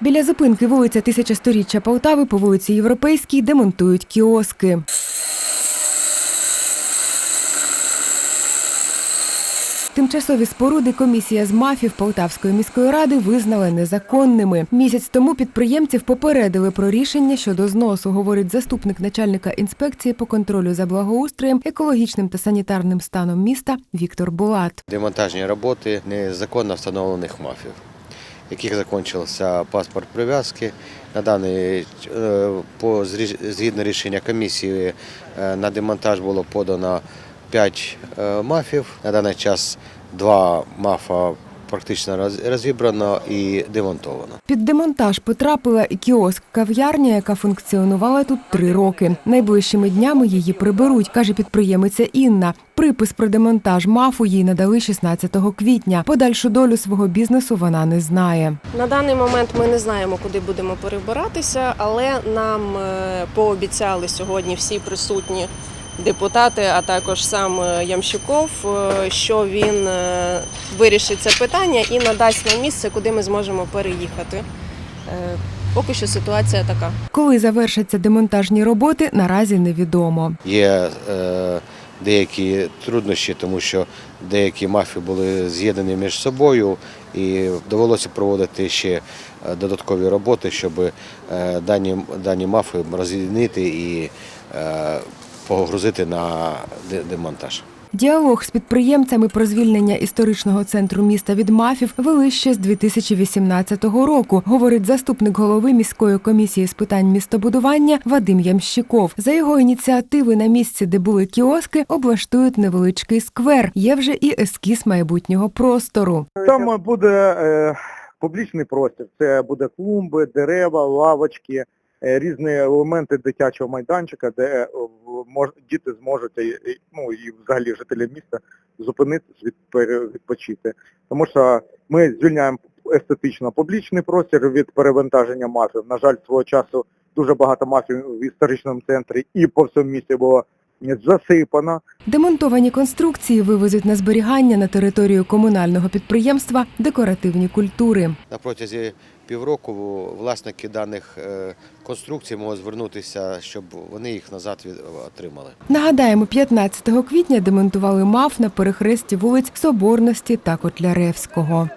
Біля зупинки вулиця Тисячасторіччя Полтави по вулиці Європейській демонтують кіоски. Тимчасові споруди комісія з мафів Полтавської міської ради визнала незаконними. Місяць тому підприємців попередили про рішення щодо зносу, говорить заступник начальника інспекції по контролю за благоустроєм, екологічним та санітарним станом міста Віктор Булат. демонтажні роботи незаконно встановлених мафів, яких закінчився паспорт прив'язки. На даний е, по згідно рішення комісії е, на демонтаж було подано 5 мафів. На даний час два мафа практично роз- розібрано і демонтовано. Під демонтаж потрапила і кіоск кав'ярня, яка функціонувала тут три роки. Найближчими днями її приберуть, каже підприємиця Інна. Припис про демонтаж мафу їй надали 16 квітня. Подальшу долю свого бізнесу вона не знає. На даний момент ми не знаємо, куди будемо перебиратися, але нам е, пообіцяли сьогодні всі присутні депутати, а також сам е, Ямщиков, е, що він е, вирішить це питання і надасть нам місце, куди ми зможемо переїхати. Поки що ситуація така. Коли завершаться демонтажні роботи, наразі невідомо. Є е, деякі труднощі, тому що деякі мафії були з'єднані між собою, і довелося проводити ще додаткові роботи, щоб е, дані, дані мафи роз'єднити і е, погрузити на демонтаж. Діалог з підприємцями про звільнення історичного центру міста від мафів вели ще з 2018 року, говорить заступник голови міської комісії з питань містобудування Вадим Ямщиков. За його ініціативи на місці, де були кіоски, облаштують невеличкий сквер. Є вже і ескіз майбутнього простору. Там буде е, публічний простір. Це буде клумби, дерева, лавочки, різні елементи дитячого майданчика, де е, діти зможуть, е, е, ну і взагалі жителі міста зупинитись, відпочити. Тому що ми звільняємо естетично публічний простір від перевантаження мафів. На жаль, свого часу дуже багато мафів в історичному центрі і по всьому місті було засипано. Демонтовані конструкції вивезуть на зберігання на територію комунального підприємства декоративні культури. На протязі півроку власники даних е, конструкцій можуть звернутися, щоб вони їх назад отримали. Нагадаємо, 15 квітня демонтували МАФ на перехресті вулиць Соборності та Котляревського.